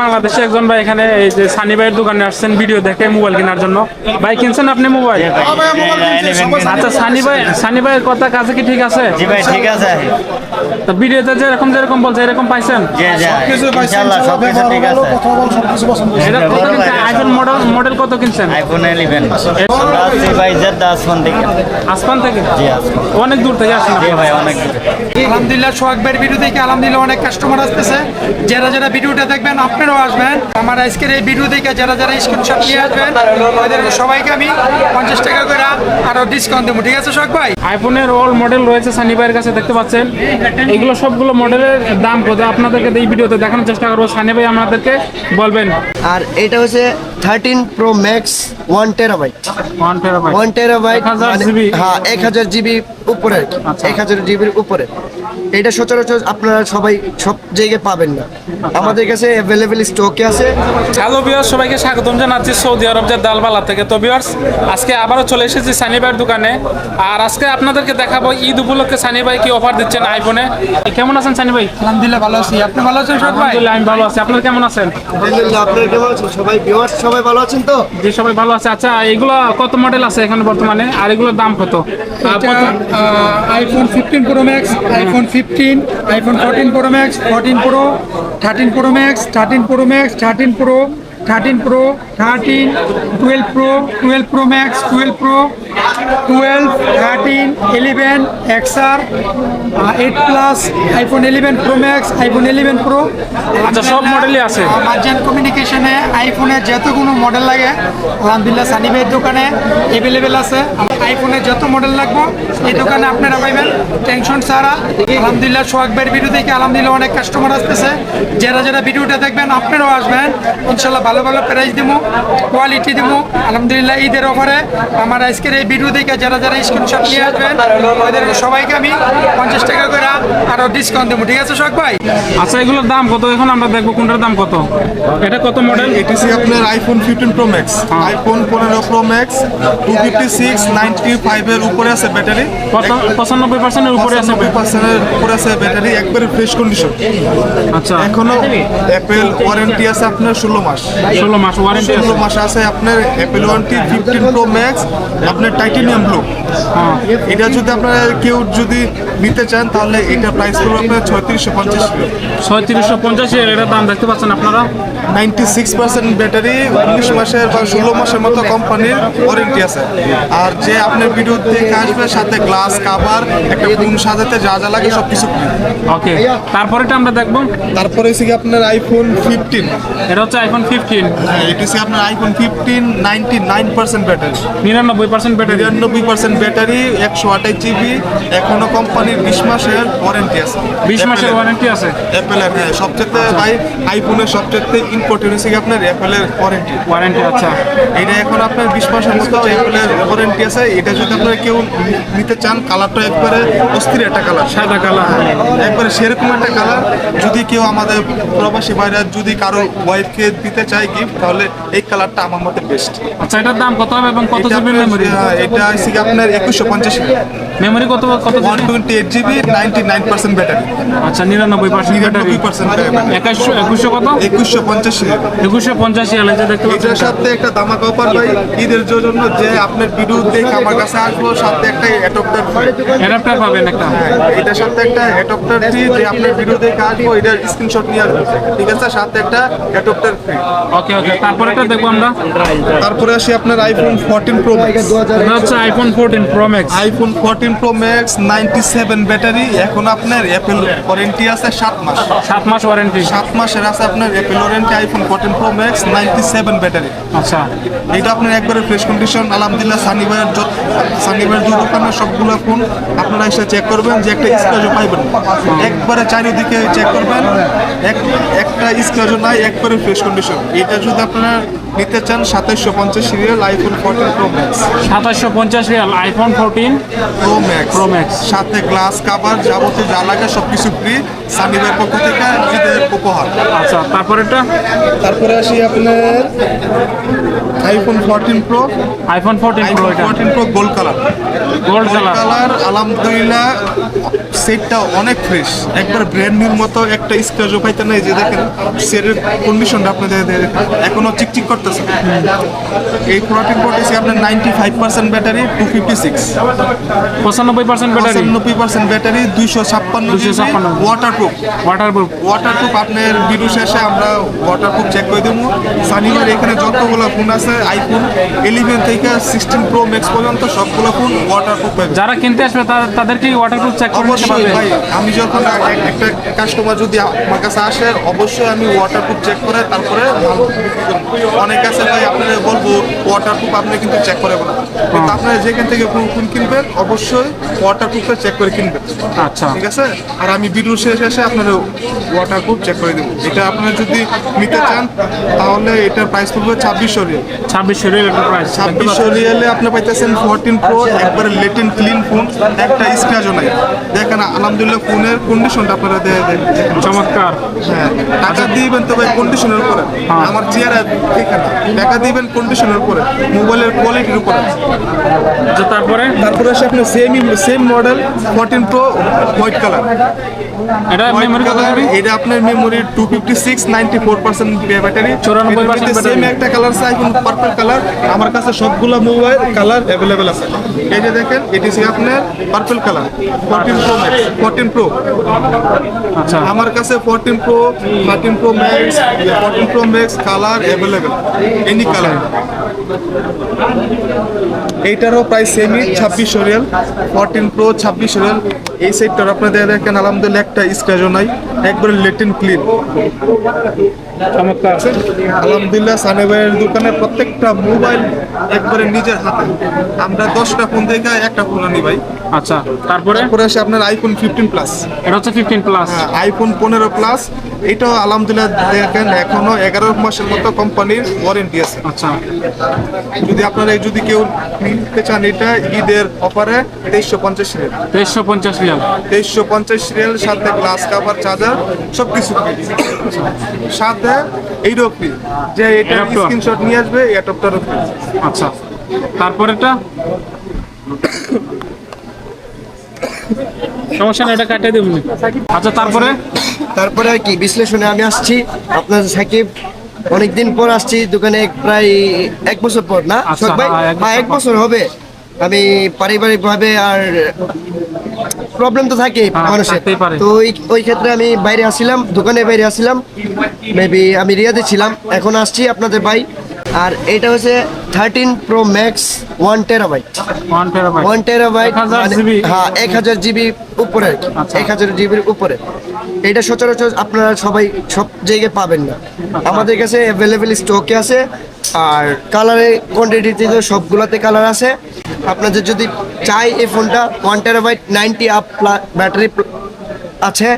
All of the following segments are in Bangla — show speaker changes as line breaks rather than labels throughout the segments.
বাংলাদেশে একজন ভাই এখানে এই যে সানি ভাইয়ের দোকানে আসছেন ভিডিও দেখে মোবাইল কেনার জন্য। ভাই কিনছেন আপনি মোবাইল আচ্ছা সানি ভাই সানি ভাইয়ের কথা কাছে কি ঠিক আছে?
জি ভাই ঠিক আছে।
তো ভিডিওতে যেরকম যেরকম বলছে এরকম পাইছেন? এটা কত কিনছেন? আইফোন মডেল মডেল কত কিনছেন?
আইফোন ইলেভেন আমরা আসছি ভাই জেদ্দা আসমান থেকে।
আসমান থেকে?
জি আসমান।
অনেক দূর থেকে আসেন
জি ভাই অনেক দূরে
আলহামদুলিল্লাহ সোহাগ ভাইয়ের ভিডিও দেখে আলহামদুলিল্লাহ অনেক কাস্টমার আসতেছে। যারা যারা ভিডিওটা দেখবেন আপনারাও আসবেন? আমার আজকের এই ভিডিও দেখে যারা যারা স্ক্রিনশট নিয়ে আসবেন ওদের সবাইকে আমি পঞ্চাশ টাকা করে আরও ডিসকাউন্ট দেবো ঠিক আছে সোহাগ ভাই?
আইফোনের অল মডেল রয়েছে সানি ভাইয়ের কাছে দেখতে পাচ্ছেন। এগুলো সবগুলো মডেলের দাম কত? আপনাদেরকে এই ভিডিওতে দেখানোর চেষ্টা করব। সানি ভাই আমাদেরকে বলবেন।
আর এটা হচ্ছে thirteen pro max one terabyte
one terabyte
one terabyte
1000 GB
হ্যাঁ এক হাজার জিবি উপরে
আচ্ছা।
এক হাজার জিবির উপরে। এটা সচরাচর আপনারা সবাই সব জায়গায় পাবেন না। আমাদের কাছে অ্যাভেলেবেল স্টকে আছে।
হ্যালো বিয়ার্স সবাইকে স্বাগতম জানাচ্ছি সৌদি আরব যে দালবালা থেকে। তো বিয়ার্স আজকে আবারও চলে এসেছি সানি ভাইয়ের দোকানে। আর আজকে আপনাদেরকে দেখাবো ঈদ উপলক্ষে সানি ভাই কি অফার দিচ্ছেন আইফোনে কেমন আছেন সানি ভাই?
আলহামদুলিল্লাহ ভালো আছি। আপনি ভালো আছেন সোহাগ ভাই
আমি ভালো আছি। আপনার কেমন আছেন?
আলহামদুলিল্লাহ আপনারা কেমন আছেন? সবাই ভিউয়ার্স সবাই ভালো আছেন তো?
জি সবাই ভালো আছে। আচ্ছা এগুলো কত মডেল আছে এখানে বর্তমানে? আর এগুলোর দাম কত?
IPhone fifteen pro max iPhone fifteen iPhone fourteen pro max fourteen pro thirteen pro max thirteen pro max thirteen pro thirteen pro thirteen twelve pro twelve pro max twelve pro twelve thirteen eleven XR eight plus iPhone eleven pro max iPhone eleven pro
আচ্ছা, সব মডেলই আছে।
মার্জেন কমিউনিকেশনে আইফোনের যতগুলো মডেল লাগে আলহামদুলিল্লাহ সানি ভাইয়ের দোকানে অ্যাভেলেবেল আছে। আইফোনের যত মডেল লাগবো এই দোকানে আপনারা পাইবেন। টেনশন ছাড়া আলহামদুলিল্লাহ সোহাগ ভাইয়ের ভিডিও দেখে আলহামদুলিল্লাহ অনেক কাস্টমার আসতেছে। যারা যারা ভিডিওটা দেখবেন আপনারাও আসবেন। ইনশাল্লাহ ভালো ভালো ভালো প্রাইস দিব কোয়ালিটি দিব আলহামদুলিল্লাহ ঈদের অফারে আমার আজকের এই ভিডিও দেখে যারা যারা স্ক্রিনশট নিয়ে আসবেন ওদের সবাইকে আমি পঞ্চাশ টাকা করে আরও ডিসকাউন্ট দেবো ঠিক আছে সোহাগ ভাই?
আচ্ছা এগুলোর দাম কত? এখন আমরা দেখব কোনটার দাম কত। এটা কত মডেল
এটিসি আপনার iPhone fifteen pro max iPhone পনেরো pro max two fifty six ninety ফাইভের উপরে আছে ব্যাটারি
পঁচানব্বই পার্সেন্টের উপরে আছে।
নব্বই পার্সেন্টের উপরে আছে ব্যাটারি একবারে ফ্রেশ কন্ডিশন
আচ্ছা।
এখনও অ্যাপেল ওয়ারেন্টি আছে আপনার ষোলো মাস।
ষোলো মাস ওয়ারেন্টি
ষোলো
আছে
মাস আছে। আপনার Apple warranty fifteen pro max আপনার টাইটেনিয়াম ব্লু
হ্যাঁ।
এটা যদি আপনারা কেউ যদি নিতে চান তাহলে এটা প্রাইস পড়বে আপনার ছয়ত্রিশশো পঞ্চাশ।
ছয়ত্রিশশো পঞ্চাশ এটার দাম দেখতে পাচ্ছেন আপনারা?
নাইনটি সিক্স পার্সেন্ট ব্যাটারি উনিশ মাসের বা ষোলো মাসের মতো কোম্পানির ওয়ারেন্টি আছে। আর যে আপনার ভিডিও দেখে আসবে সাথে গ্লাস কাভার একটা ফোন সাজাতে যা যা লাগে সব কিছু
ওকে তারপরেটা আমরা দেখব।
তারপরে হচ্ছে কি আপনার আইফোন ফিফটিন
এটা হচ্ছে আইফোন ফিফটিন
এটা হচ্ছে আপনার iPhone fifteen ninety nine percent battery
নিরানব্বই পার্সেন্ট ব্যাটারি
নিরানব্বই পার্সেন্ট ব্যাটারি একশো আঠাশ জিবি এখনও কোম্পানির বিশ মাসের ওয়ারেন্টি আছে।
বিশ মাসের ওয়ারেন্টি আছে।
অ্যাপেলের হ্যাঁ সবচেয়ে ভাই আইফোনের সবচেয়ে ইম্পর্টেন্ট হচ্ছে আপনার অ্যাপেলের ওয়ারেন্টি
ওয়ারেন্টি আচ্ছা।
এটা এখন আপনার বিশ মাসের মতো অ্যাপেলের ওয়ারেন্টি আছে এটা যদি আপনারা কেউ নিতে চান কালারটা একবারে অস্থির একটা কালার
সাদা কালার
একবারে সেরকম একটা কালার যদি কেউ আমাদের প্রবাসী বাইরে যদি কারও ওয়াইফকে দিতে চায় গিফট তাহলে এই কালারটা আমার মতে বেস্ট
আচ্ছা এটার দাম কত হবে এবং কত জিবি মেমোরি
এটা হচ্ছে কি আপনার একুশশো পঞ্চাশ
মেমোরি কত কত
one twenty eight GB ninety nine percent battery
আচ্ছা নিরানব্বই পার্সেন্ট ব্যাটারি একুশশো একুশশো কত?
একুশশো পঞ্চাশ
একুশশো পঞ্চাশি এল দেখতে
এটার সাথে একটা দামাকা অফার ভাই ঈদের জন্য যে আপনার ভিডিও আমার কাছে আসব সাথে একটা অ্যাডপ্টার
অ্যাডাপ্টার পাবেন একটা।
এটার সাথে একটা অ্যাডপ্টার ফ্রি যে আপনার ভিডিও দেখে আসব এটার স্ক্রিনশট নিয়ে আসব। ঠিক আছে? সাথে একটা অ্যাডপ্টার ফ্রি
ওকে ওকে তারপরে এটা দেখব আমরা।
তারপরে আসি আপনার আইফোন ফোরটিন প্রো ম্যাক্স
হচ্ছে iPhone fourteen pro max
iPhone fourteen pro max ninety seven battery এখন আপনার অ্যাপেল ওয়ারেন্টি আছে সাত মাস।
সাত মাস ওয়ারেন্টি
সাত মাসের আছে আপনার Apple warranty iPhone fourteen pro max ninety seven battery
আচ্ছা।
এটা আপনার একবারে ফ্রেশ কন্ডিশন আলহামদুলিল্লাহ সানিবার যত সানিবার দু দোকানের সবগুলো ফোন আপনারা এসে চেক করবেন যে একটা স্ক্র্যাচও পাইবেন। একবারে চারিদিকে চেক করবেন এক একটা স্ক্র্যাচও নাই একবারে ফ্রেশ কন্ডিশন এটা যদি আপনারা নিতে চান সাতাশশো পঞ্চাশ রিয়াল আইফোন ফোরটিন প্রো ম্যাক্স
সাতাশশো পঞ্চাশ Real iPhone fourteen
pro max
pro max
সাথে গ্লাস কাভার যাবতীয় যা লাগে সব কিছু ফ্রি সানিবের পক্ষ থেকে ঈদের উপহার।
আচ্ছা তারপরেরটা?
তারপরে আসি আপনার iPhone fourteen pro
iPhone fourteen pro
iPhone
এটা।
Fourteen pro gold colour
gold colour
আলহামদুলিল্লাহ সেটটা অনেক ফ্রেশ একবার ব্র্যান্ড নিউর মতো একটা স্ক্র্যাচও পাইতে নাই যে দেখেন সেটের কন্ডিশনটা আপনাদের এখনও চিকচিক করতেছে। এই ফোরটিন প্রোটিসি আপনার ninety five percent battery two fifty six
পঁচানব্বই পার্সেন্ট ব্যাটারি
পঁচানব্বই পার্সেন্ট ব্যাটারি দুইশো ছাপ্পান্ন
256
ওয়াটার প্রুফ
ওয়াটারপ্রুফ
ওয়াটারপ্রুফ আপনার ভিডিও শেষে আমরা ওয়াটারপ্রুফ চেক করে দেবো। সানিমের এখানে যতগুলো ফোন আছে আইফোন ইলেভেন থেকে সিক্সটিন প্রো ম্যাক্স পর্যন্ত সবগুলো ফোন ওয়াটারপ্রুফ পাবে
যারা কিনতে আসবে তাদেরকে ওয়াটারপ্রুফ চেক করে নিতে পারবে।
ভাই আমি যখন একটা কাস্টমার যদি আমার কাছে আসে অবশ্যই আমি ওয়াটারপ্রুফ চেক করে তারপরে। অনেক আছে ভাই আপনারা বলব ওয়াটারপ্রুফ আপনি কিন্তু চেক করে না কিন্তু আপনারা যেখান থেকে ফোন ফোন কিনবেন অবশ্যই ওয়াটারপ্রুফটা চেক করে কিনবেন।
আচ্ছা।
ঠিক আছে? আর আমি ভিডিও শেষ এসে আপনার ওয়াটারপ্রুফ চেক করে দেবো। এটা আপনারা যদি নিতে চান তাহলে এটার প্রাইস পড়বে ছাব্বিশশো রিয়াল।
ছাব্বিশশো রিয়াল প্রাইস
ছাব্বিশশো রিয়ালে আপনি পাইতেছেন ফোরটিন প্রো একবারে লেটেন ক্লিন ফোন একটা স্ক্র্যাচও নাই। দেখেন আলহামদুলিল্লাহ ফোনের কন্ডিশনটা আপনারা দেখেন।
চমৎকার।
হ্যাঁ টাকা দিবেন তো ভাই কন্ডিশনের উপরে আমার চেয়ারে ঠিক না। টাকা দিবেন কন্ডিশনের উপরে। মোবাইলের কোয়ালিটির উপরে।
আচ্ছা তারপরে?
তারপরে আসে আপনি same same model fourteen pro white colour
এটা মেমোরি কত
এটা আপনার memory two fifty six ninety four percent battery
94%
same একটা কালার আছে এখন পার্পল কালার আমার কাছে সবগুলো মোবাইল কালার অ্যাভেলেবেল আছে। এই যে দেখেন এটি সে আপনার purple colour fourteen pro max fourteen pro
আচ্ছা।
আমার কাছে fourteen pro thirteen pro max fourteen pro max colour available any colour এইটারও প্রায় সেমই ছাব্বিশ রিয়াল ফোরটিন প্রো ছাব্বিশ রিয়াল এই সেটটার আপনাদের দেখেন আলহামদুলিল্লাহ একটা স্ক্র্যাচও নাই একবারে লেটিন ক্লিন
চমৎকার।
আলহামদুলিল্লাহ সানেবাইয়ের দোকানে প্রত্যেকটা মোবাইল একবারে নিজের হাতে। আমরা দশটা ফোন থেকে একটা ফোন আনি ভাই।
আচ্ছা তারপরে?
তারপরে আসে আপনার আইফোন ফিফটিন প্লাস
এটা হচ্ছে ফিফটিন প্লাস
আইফোন পনেরো প্লাস এটাও আলহামদুলিল্লাহ দেখেন এখনও এগারো মাসের মতো কোম্পানির ওয়ারেন্টি আছে।
আচ্ছা।
যদি আপনারা এই যদি কেউ নিতে চান এটা ঈদের অফারে তেইশশো পঞ্চাশ রিয়াল।
তেইশশো পঞ্চাশ রিয়াল।
তেইশশো পঞ্চাশ রিয়াল সাথে গ্লাস কাভার চার্জার সব কিছু সাথে ফ্রি যে এটা। স্ক্রিনশট নিয়ে আসবে এই অ্যাডপ্টারও
আচ্ছা তারপরেটা সমস্যা না এটা কাটিয়ে আচ্ছা তারপরে?
তারপরে কি বিশ্লেষণে আমি আসছি আপনার সাকিব অনেকদিন পর আসছি দোকানে প্রায় এক বছর পর না?
আচ্ছা,
ভাই
হ্যাঁ, এক
হ্যাঁ
বছর
হবে। আমি পারিবারিক ভাবে আর প্রবলেম তো থাকে
হ্যাঁ,
মানুষের। তো ওই ওই ক্ষেত্রে আমি বাইরে আসছিলাম দোকানে বাইরে আসছিলাম। মেবি আমি রিয়াদে ছিলাম এখন আসছি আপনাদের ভাই। আর এটা হচ্ছে thirteen pro max one terabyte
one terabyte
one terabyte
1000
হ্যাঁ এক হাজার জিবি উপরে।
আচ্ছা।
এক হাজার জিবির উপরে। এটা সচরাচর আপনারা সবাই সব জায়গায় পাবেন না। আমাদের কাছে অ্যাভেলেবেল স্টকে আছে আর কালারে কোয়ান্টিটিতে তো সবগুলোতে কালার আছে। আপনাদের যদি চাই এই ফোনটা one terabyte ninety up battery আছে।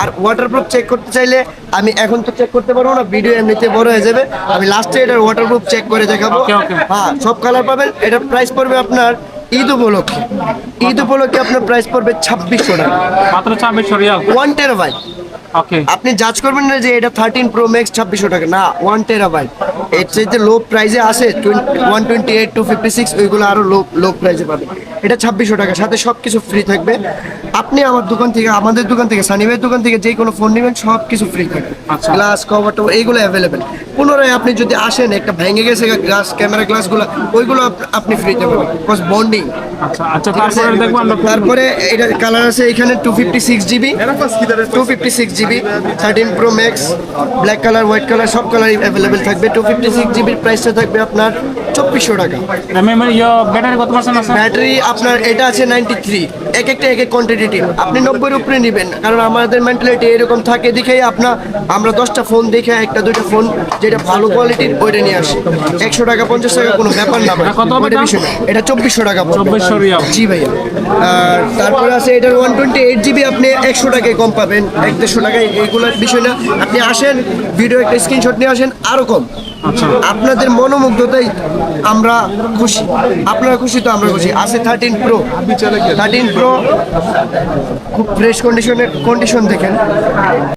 আর ওয়াটারপ্রুফ চেক করতে চাইলে আমি এখন তো চেক করতে পারব না ভিডিও এমনিতে বড় হয়ে যাবে। আমি লাস্টে এটার ওয়াটারপ্রুফ চেক করে দেখাবো. হ্যাঁ সব কালার পাবেন। এটার প্রাইস পড়বে আপনার ঈদ উপলক্ষে। ঈদ উপলক্ষে আপনার প্রাইস পড়বে ছাব্বিশশো টাকা।
মাত্র ছাব্বিশশো রিয়াল?
ওয়ান টেরাবাইট আপনি জাজ করবেন না যে এটা থার্টিন প্রো ম্যাক্স ছাব্বিশশো টাকা। না ওয়ান টেরাবাইট এর চাইতে লো প্রাইসে আছে one twenty eight two fifty six ওইগুলো আরও লো লো প্রাইসে পাবেন। এটা ছাব্বিশশো টাকা। সাথে সব কিছু ফ্রি থাকবে। আপনি আমার দোকান থেকে আমাদের দোকান থেকে সানিবের দোকান থেকে যে কোনো ফোন নেবেন সব কিছু ফ্রি থাকবে। গ্লাস কভার টভার এইগুলো অ্যাভেলেবেল পুনরায় আপনি যদি আসেন একটা ভেঙে গেছে গ্লাস ক্যামেরা গ্লাসগুলো ওইগুলো আপনি ফ্রিতে পাবেন। বিকজ বন্ডিং
আচ্ছা আচ্ছা তারপরে দেখব
তারপরে এটা কালার আছে এখানে two fifty six GB two fifty six GB thirteen pro max black colour white colour সব কালারই অ্যাভেলেবেল থাকবে। টু ফিফটি সিক্স জিবির প্রাইসটা থাকবে আপনার চব্বিশশো টাকা।
ব্যাটারি কত পার্সেন্ট আছে?
ব্যাটারি আপনার এটা আছে নাইনটি থ্রি এক একটা এক এক কোয়ান্টিটি আপনি নব্বইয়ের উপরে নেবেন কারণ আমাদের মেন্টালিটি এরকম থাকে দেখেই আপনার আমরা দশটা ফোন দেখে একটা দুইটা ফোন যেটা ভালো কোয়ালিটির ওইটা নিয়ে আসি। একশো টাকা পঞ্চাশ টাকা কোনো ব্যাপার না
এটা
ওইটা বিষয় না। এটা চব্বিশশো টাকা
চব্বিশশো
জি ভাইয়া আর তারপরে আছে এটার ওয়ান টোয়েন্টি এইট জিবি আপনি একশো টাকায় কম পাবেন এক দেড়শো টাকায়। এইগুলোর বিষয় না। আপনি আসেন ভিডিও একটা স্ক্রিনশট নিয়ে আসেন আরও কম। আপনাদের মনোমুগ্ধতাই আমরা খুশি। আপনারা খুশি তো আমরা খুশি। আছে থার্টিন প্রো থার্টিন প্রো খুব ফ্রেশ কন্ডিশনের কন্ডিশন দেখেন।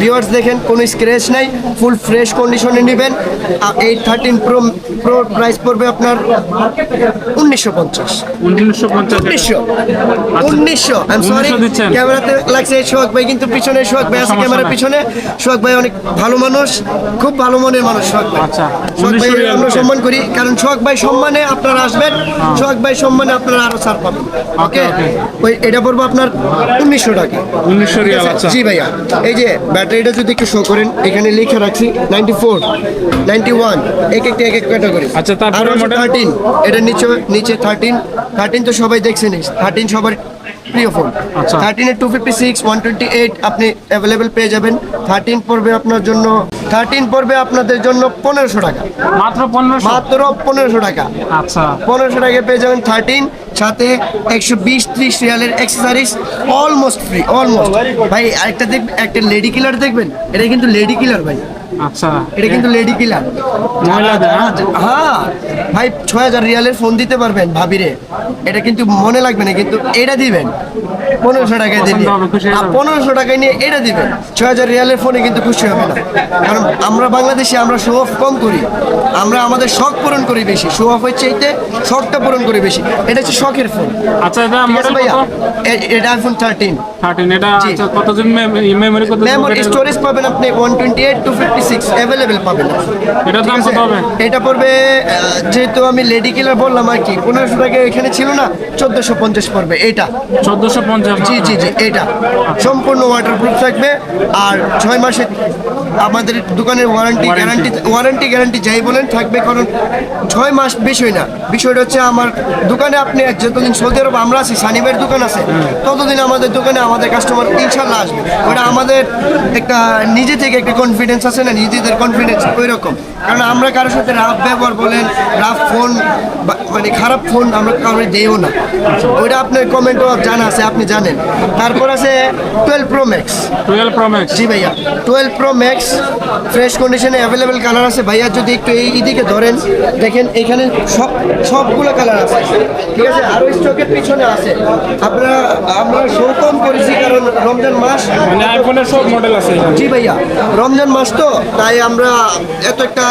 ভিউয়ার্স দেখেন কোনো স্ক্র্যাচ নাই ফুল ফ্রেশ কন্ডিশনে নেবেন। Eight thirteen pro pro price পড়বে আপনার উনিশশো পঞ্চাশ।
উনিশশো
উনিশশো। উনিশশো। আই সরি
1900 দিচ্ছেন।
ক্যামেরাতে লাগছে সোহাগ ভাই কিন্তু পিছনে সোহাগ ভাই আছে ক্যামেরার পিছনে। সোহাগ ভাই অনেক ভালো মানুষ খুব ভালো মনের মানুষ সোহাগ ভাই।
আচ্ছা,
সোহাগ ভাই আমরা সম্মান করি কারণ সোহাগ ভাই সম্মানে আপনারা আসবেন সোহাগ ভাই সম্মানে আপনারা আরও ছাড় পাবেন। ওকে। ওই এটা পড়ব আপনার উনিশশো টাকা।
উনিশশো রিয়াল আচ্ছা।
জি ভাইয়া এই যে ব্যাটারিটা যদি একটু শো করেন এখানে লিখে রাখছি নাইনটি ফোর নাইনটি ওয়ান এক একটা এক এক ক্যাটাগরি
আচ্ছা, তারপরে?
থার্টিন এটা নিচে নিচে থার্টিন থার্টিন তো সবাই দেখছেন থার্টিন সবার প্রিয় phone. থার্টিনের two fifty six one twenty eight আপনি অ্যাভেলেবেল পেয়ে যাবেন। থার্টিন পড়বে আপনার জন্য থার্টিন পড়বে আপনাদের জন্য পনেরোশো টাকা।
মাত্র পনেরোশো?
মাত্র পনেরোশো টাকা।
আচ্ছা।
পনেরোশো টাকা পেয়ে যাবেন থার্টিন সাথে একশো বিশ ত্রিশ রিয়ালের অ্যাক্সেসারিজ অলমোস্ট ফ্রি অলমোস্ট ভাই একটা দেখ একটা লেডি কিলার দেখবেন? এটা কিন্তু লেডি কিলার ভাই।
আচ্ছা।
এটা কিন্তু লেডি কিলার।
মহিলাদের, হ্যাঁ?
হ্যাঁ। ভাই ছয় হাজার রিয়ালের ফোন দিতে পারবেন ভাবিরে। এটা কিন্তু মনে লাগবে না কিন্তু এটা দিবেন। পনেরোশো টাকায় দিবেন। পনেরোশো টাকায় নিয়ে এটা দিবেন। ছয় হাজার রিয়ালের ফোনে কিন্তু খুশি হবে না। কারণ আমরা বাংলাদেশে আমরা শো অফ কম করি। আমরা আমাদের শখ পূরণ করি বেশি। শো অফ হচ্ছে এইতে শখটা পূরণ করি বেশি। এটা হচ্ছে শখের ফোন
আচ্ছা এটা
ভাইয়া? এটা আইফোন থার্টিন
থার্টিন এটা। আচ্ছা কতজন মেমোরি কত
মেমোরি স্টোরেজ পাবেন আপনি one twenty eight two fifty six available পাবেন।
এটার দাম কত হবে?
এটা পড়বে যেহেতু আমি লেডি কিলার বললাম আর কি পনেরোশো টাকা এখানে ছিল না চোদ্দোশো পঞ্চাশ পড়বে এটা
চোদ্দশো পঞ্চাশ
জি জি জি এটা সম্পূর্ণ ওয়াটারপ্রুফ থাকবে আর ছয় মাসের আমাদের দোকানের ওয়ারেন্টি। গ্যারান্টি ওয়ারেন্টি গ্যারান্টি যাই বলেন থাকবে কারণ ছয় মাস বিষয় না। বিষয়টা হচ্ছে আমার দোকানে আপনি যতদিন সৌদি আরব আমরা আছি সানিবের দোকান আছে ততদিন আমাদের দোকানে আমাদের কাস্টমার ইনশাল্লাহ আসবে। ওটা আমাদের একটা নিজে থেকে একটা কনফিডেন্স আছে না নিজেদের কনফিডেন্স ওই রকম কারণ আমরা কারোর সাথে রাফ ব্যবহার বলেন রাফ ফোন মানে খারাপ ফোন আমরা কারোর দেও না। ওইটা আপনার কমেন্টও জানা আছে আপনি জানেন। তারপর আছে twelve pro max
twelve pro max
জি ভাইয়া টুয়েলভ প্রো ম্যাক্স ফ্রেশ কন্ডিশনে অ্যাভেলেবেল কালার আছে। ভাইয়া যদি একটু এই এদিকে ধরেন দেখেন এখানে সব সবগুলো কালার আছে। ঠিক আছে? আরও স্টকের পিছনে আছে। আপনারা আমরা শো কম করেছি কারণ রমজান মাস
মানে আইফোনের সব মডেল আছে
জি ভাইয়া রমজান মাস তো তাই আমরা এত একটা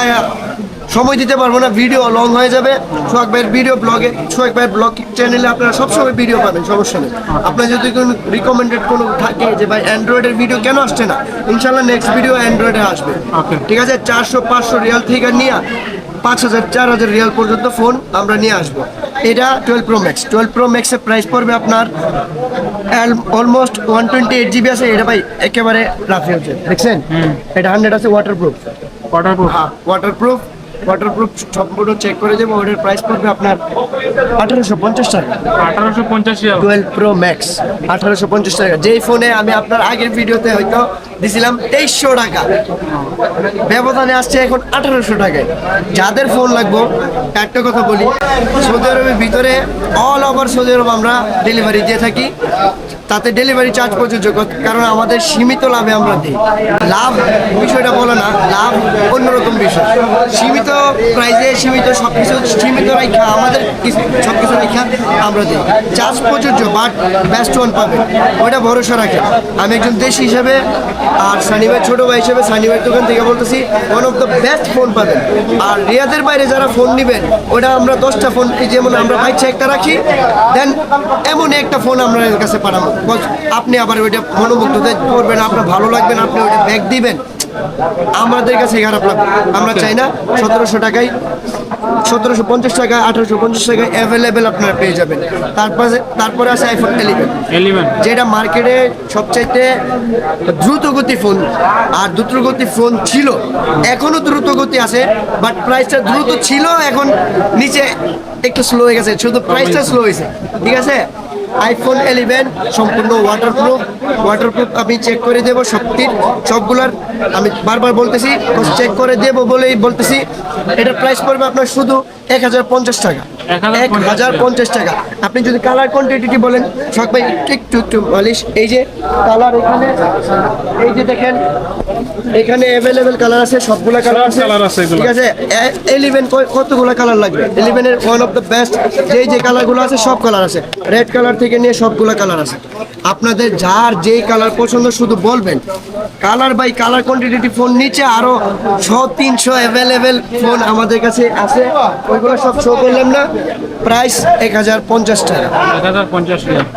সময় দিতে পারব না ভিডিও লং হয়ে যাবে। সোহাগ ভাইয়ের ভিডিও ব্লগে সোহাগ ভাইয়ের ব্লগ চ্যানেলে আপনারা সবসময় ভিডিও পাবেন সমস্যা নেই। আপনার যদি কোনো রিকমেন্ডেড কোনো থাকে যে ভাই অ্যান্ড্রয়েডের ভিডিও কেন আসছে না ইনশাল্লাহ নেক্সট ভিডিও অ্যান্ড্রয়েডে আসবে। ঠিক আছে? চারশো পাঁচশো রিয়াল থেকে নিয়ে পাঁচ হাজার চার হাজার রিয়াল পর্যন্ত ফোন আমরা নিয়ে আসব। এটা twelve pro max twelve pro ম্যাক্সের প্রাইস পড়বে আপনার almost one twenty eight GB আছে। এটা ভাই একেবারে রাফি হচ্ছে দেখছেন? এটা হান্ড্রেড আছে ওয়াটার প্রুফ
ওয়াটার প্রুফ
হ্যাঁ ওয়াটার প্রুফ ওয়াটার প্রুফ সম্পূর্ণ চেক করে দেবো ওটার প্রাইস পড়বে আপনার আঠারোশো পঞ্চাশ টাকা।
আঠারোশো পঞ্চাশ
টুয়েলভ প্রো ম্যাক্স আঠারোশো পঞ্চাশ টাকা। যেই ফোনে আমি আপনার আগের ভিডিওতে হয়তো দিছিলাম তেইশশো টাকা। ব্যবধানে আসছে এখন আঠারোশো টাকায়। যাদের ফোন লাগবো একটা কথা বলি সৌদি আরবের ভিতরে অল ওভার সৌদি আরব আমরা ডেলিভারি দিয়ে থাকি। তাতে ডেলিভারি চার্জ প্রযোজ্য কারণ আমাদের সীমিত লাভে আমরা দিই। লাভ বিষয়টা বলো না লাভ অন্যরকম বিষয়। সীমিত প্রাইজে, সীমিত সব কিছু সীমিত রেখা, আমাদের সব কিছু রেখা আমরা দিই। চার্জ প্রযোজ্য বাট বেস্ট ওয়ান পাবে ওইটা ভরসা রাখে আমি একজন দেশি হিসেবে, আর সানিবার ছোট ভাই হিসেবে সানিবার দোকান থেকে বলতেছি one of the best phone পাবেন। আর রিয়াদের বাইরে যারা ফোন নেবেন, ওটা আমরা দশটা ফোন যেমন আমরা বাইচ্ছে একটা রাখি দেন এমন একটা ফোন আমরা এর কাছে পাঠাবো। আপনি আবার ওইটা মনোমুগ্ধ করবেন, আপনার ভালো লাগবেন আপনি ওইটা ব্যাগ দিবেন। আমাদের কাছে খারাপ লাগবে। আমরা চাই না সতেরোশো টাকায় সতেরোশো পঞ্চাশ টাকা আঠারোশো পঞ্চাশ টাকায় অ্যাভেলেবেল আপনারা পেয়ে যাবেন। তারপরে তারপরে আছে আইফোন এলিভেন
এলিভেন
যেটা মার্কেটে সবচাইতে দ্রুতগতি ফোন আর দ্রুতগতি ফোন ছিল এখনও দ্রুতগতি আছে বাট প্রাইসটা দ্রুত ছিল এখন নিচে একটু স্লো হয়ে গেছে শুধু প্রাইসটা স্লো হয়েছে। ঠিক আছে? আইফোন এলিভেন সম্পূর্ণ ওয়াটারপ্রুফ ওয়াটারপ্রুফ আমি চেক করে দেবো সবটির, সবগুলার। আমি বারবার বলতেছি চেক করে দেবো বলেই বলতেছি। এটা প্রাইস পড়বে আপনার শুধু এক হাজার পঞ্চাশ টাকা।
এক হাজার পঞ্চাশ টাকা।
আপনি যদি কালার কোয়ান্টিটি বলেন শখ ভাই একটু একটু মালিশ। এই যে কালার এখানে এই যে দেখেন এখানে অ্যাভেলেবেল কালার আছে সবগুলা কালার আছে। ঠিক আছে? এলিভেন কতগুলো কালার লাগবে? এলিভেনের ওয়ান অফ দ্য বেস্ট যেই যে কালারগুলো আছে সব কালার আছে। রেড কালার থেকে নিয়ে সবগুলো কালার আছে। আপনাদের যার যেই কালার পছন্দ শুধু বলবেন। Colour by colour quantity phone নিচে আরও ছ তিনশো অ্যাভেলেবেল ফোন আমাদের কাছে আছে। ওইগুলো সব শো করলাম না। প্রাইস এক হাজার পঞ্চাশ টাকা।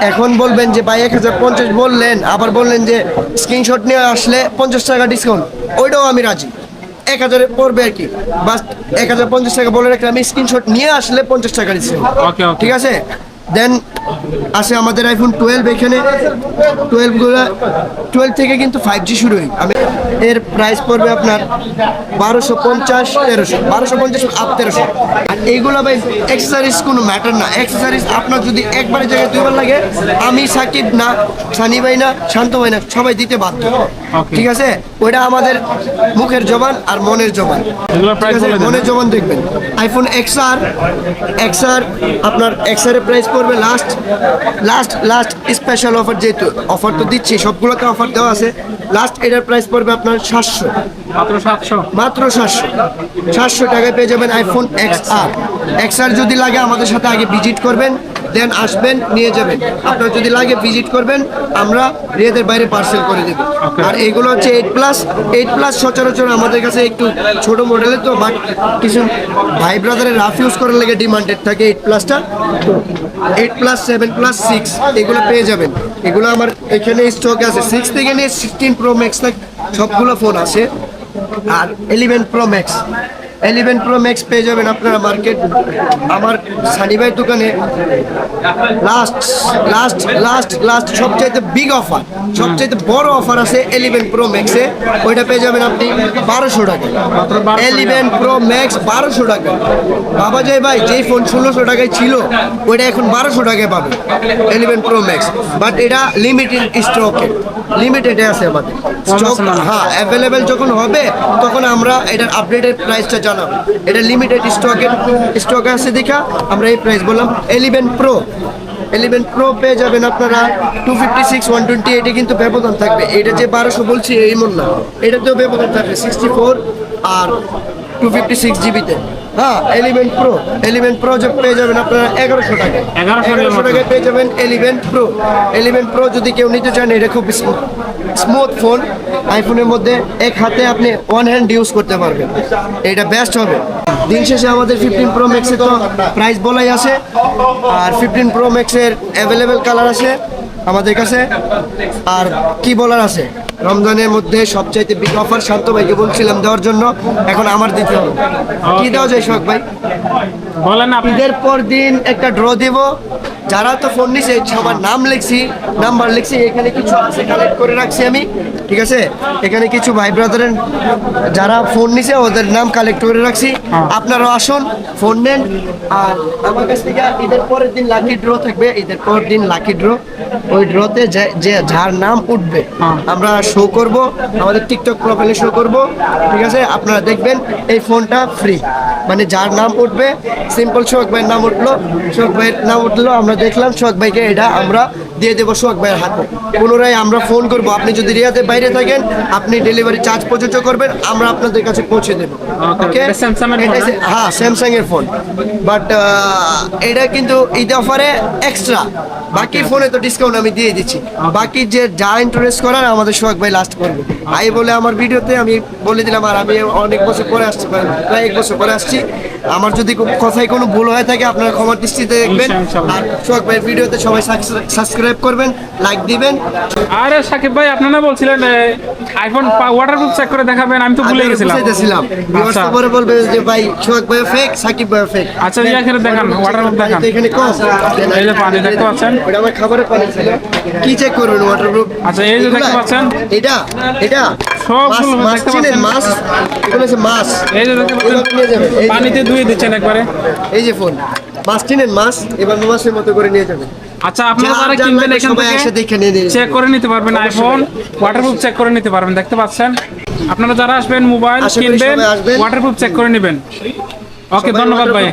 এখন বলবেন যে ভাই এক হাজার পঞ্চাশ বললেন আবার বললেন যে স্ক্রিনশট নিয়ে আসলে পঞ্চাশ টাকা ডিসকাউন্ট ওইটাও আমি রাজি। এক হাজারে পড়বে আর কি। বাস এক হাজার পঞ্চাশ টাকা বলে রাখলে আমি স্ক্রিনশট নিয়ে আসলে পঞ্চাশ টাকা ডিসকাউন্ট ঠিক আছে? দেন আছে আমাদের আইফোন টুয়েলভ এখানে। টুয়েলভগুলো টুয়েলভ থেকে কিন্তু ফাইভ জি শুরু হয়। আমি এর প্রাইস পড়বে আপনার বারোশো পঞ্চাশ তেরোশো। বারোশো পঞ্চাশ আপ তেরোশো। আর এইগুলো ভাই এক্সেসারিজ কোনো ম্যাটার না। এক্সেসারিজ আপনার যদি একবারের জায়গায় দুইবার লাগে আমি সাকিব না সানি ভাই না শান্ত ভাই না সবাই দিতে বাধ্য. ঠিক আছে? ওইটা আমাদের মুখের জবান আর মনের জবান। মনের জবান দেখবেন। IPhone X R X R আপনার এক্সআর এর প্রাইস পড়বে last last last special offer যেহেতু অফার তো দিচ্ছি সবগুলোতে অফার দেওয়া আছে। লাস্ট এটার প্রাইস পড়বে আপনার সাতশো।
মাত্র সাতশো।
মাত্র সাতশো। সাতশো টাকায় পেয়ে যাবেন iPhone X R X R যদি লাগে আমাদের সাথে আগে ভিজিট করবেন। দেন আসবেন নিয়ে যাবেন। আপনার যদি লাগে ভিজিট করবেন আমরা রিয়াদের বাইরে পার্সেল করে দেবো। আর এগুলো হচ্ছে এইট প্লাস এইট প্লাস সচরাচর আমাদের কাছে একটু ছোট মডেলের তো বাট কিছু ভাই ব্রাদারের রাফ ইউজ করার লাগে ডিমান্ডেড থাকে এইট প্লাসটা তো eight plus seven plus six এগুলো পেয়ে যাবেন। এগুলো আমার এখানে স্টক আছে। সিক্স থেকে নিয়ে সিক্সটিন প্রো ম্যাক্স সবগুলো ফোন আছে। আর eleven pro max eleven pro max পেয়ে যাবেন আপনারা মার্কেট আমার সানিভাই দোকানে লাস্ট লাস্ট লাস্ট লাস্ট সবচাইতে বিগ অফার সবচাইতে বড় অফার আছে এলিভেন প্রো ম্যাক্সে ওইটা পেয়ে যাবেন আপনি বারোশো টাকা।
মাত্র 1200 টাকা।
এলিভেন প্রো ম্যাক্স বারোশো টাকা। বাবা যায় ভাই যেই ফোন ষোলোশো টাকায় ছিল ওইটা এখন বারোশো টাকায় পাবে এলিভেন প্রো ম্যাক্স বাট এটা লিমিটেড স্টকে লিমিটেডে আছে আমাদের। স্টক হ্যাঁ অ্যাভেলেবেল যখন হবে তখন আমরা এটার আপডেটেড প্রাইসটা জানাব। এটা লিমিটেড স্টকের স্টক আছে দেখা, আমরা এই প্রাইস বললাম এলিভেন প্রো এলিভেন প্রো পেয়ে যাবেন আপনারা two fifty six one twenty এইটে কিন্তু ব্যবধান থাকবে। এটা যে বারোশো বলছি, এমন না। এটাতেও ব্যবধান থাকবে সিক্সটি ফোর আর টু ফিফটি সিক্স জিবিতে হ্যাঁ এলিভেন প্রো এলিভেন প্রো যে পেয়ে যাবেন আপনারা এগারোশো টাকা
1100 টাকা
এগারোশো টাকায় পেয়ে যাবেন এলিভেন প্রো এলিভেন প্রো যদি কেউ নিতে চান এটা খুব স্মুথ ফোন আইফোনের মধ্যে এক হাতে আপনি ওয়ান হ্যান্ড ইউজ করতে পারবেন। এটা বেস্ট হবে। দিন শেষে আমাদের ফিফটিন প্রো ম্যাক্সের তো প্রাইস বলাই আছে। আর ফিফটিন প্রো ম্যাক্সের অ্যাভেলেবেল কালার আছে আমাদের কাছে। আর কি বলার আছে? রমজানের মধ্যে সবচাইতে বিগ অফার শান্ত ভাইকে বলছিলাম দেওয়ার জন্য। এখন আমার দিতে হবে। কি দেওয়া যায় শখ ভাই?
বলেন আপনাদের
ঈদের পর দিন একটা ড্র দেব। যারা তো ফোন নিছে সবার নাম লিখছি নাম্বার লিখছি এখানে কিছু আছে কালেক্ট করে রাখছি আমি ঠিক আছে? এখানে কিছু ভাই ব্রাদারের যারা ফোন নিছে ওদের নাম কালেক্ট করে রাখছি। আপনারাও আসুন ফোন নেন। আর আমার কাছ থেকে ঈদের পরের দিন লাকি ড্র থাকবে ঈদের পর দিন লাকি ড্র ওই ড্রতে যে যার নাম উঠবে আমরা শো করব আমাদের টিকটক প্রোফাইলে শো করব ঠিক আছে? আপনারা দেখবেন এই ফোনটা ফ্রি মানে যার নাম উঠবে সিম্পল শোক ভাইয়ের নাম উঠল সোহাগ ভাইয়ের নাম উঠল আমরা দেখলাম সোহাগ ভাইকে এটা আমরা দিয়ে দেবো সোহাগ ভাইয়ের হাতে। পুনরায় আমরা ফোন করব। আপনি যদি রিয়াদের বাইরে থাকেন আপনি ডেলিভারি চার্জ প্রযোজ্য করবেন আমরা আপনাদের কাছে পৌঁছে দেবো। ওকে হ্যাঁ স্যামসাং এর ফোন বাট এটা কিন্তু ঈদ অফারে এক্সট্রা বাকি ফোনে তো ডিসকাউন্ট আমি দিয়ে দিচ্ছি। বাকি যে যা ইন্টারেস্ট করার আমাদের সোহাগ ভাই লাস্ট করবে। আই বলে আমার ভিডিওতে আমি বলে দিলাম আর আমি অনেক বছর পরে আসছি প্রায় এক বছর পরে আসছি। আমার যদি কথায় কোনো ভুল হয়ে থাকে আপনারা ক্ষমার দৃষ্টিতে দেখবেন। আর সোহাগ ভাইয়ের ভিডিওতে সবাই সাবস্ক্রাইব করবেন লাইক দিবেন।
আরে সাকিব ভাই আপনারা বলছিলেন আইফোন ওয়াটারপ্রুফ চেক করে দেখাবেন আমি তো ভুলে গেছিলাম।
বুঝাইতেছিলাম। ভিউয়ার্স
আচ্ছা।
পরে বলবে যে ভাই সোহাগ ভাই ফেক সাকিব ভাই ফেক
আচ্ছা, ইয়া করে দেখান, ওয়াটারপ্রুফ দেখান।
এখানে কম।
এই যে পানি দেখতে পাচ্ছেন?
ওটা আমার খাবারের পানি ছিল। কি চেক করবেন ওয়াটারপ্রুফ
আচ্ছা, এই যে দেখতে পাচ্ছেন?
এটা? এটা?
সবগুলো
মাছ- মাছ চিনেন? মাছ? এগুলো হচ্ছে মাছ।
এই যে দেখতে
এগুলো
পাচ্ছেন
নিয়ে যাবেন।
পানিতে ধুয়ে দিচ্ছেন একবারে।
এই যে ফোন। মাছ চিনেন? মাছ? এবার মাছের মতো করে নিয়ে যাবেন।
আচ্ছা আপনারা
যার
কিনবেন এখান থেকে চেক করে নিতে পারবেন আইফোন ওয়াটারপ্রুফ চেক করে নিতে পারবেন দেখতে পাচ্ছেন? আপনারা যারা আসবেন মোবাইল কিনবেন। ওয়াটারপ্রুফ চেক করে নেবেন। ওকে ধন্যবাদ ভাই।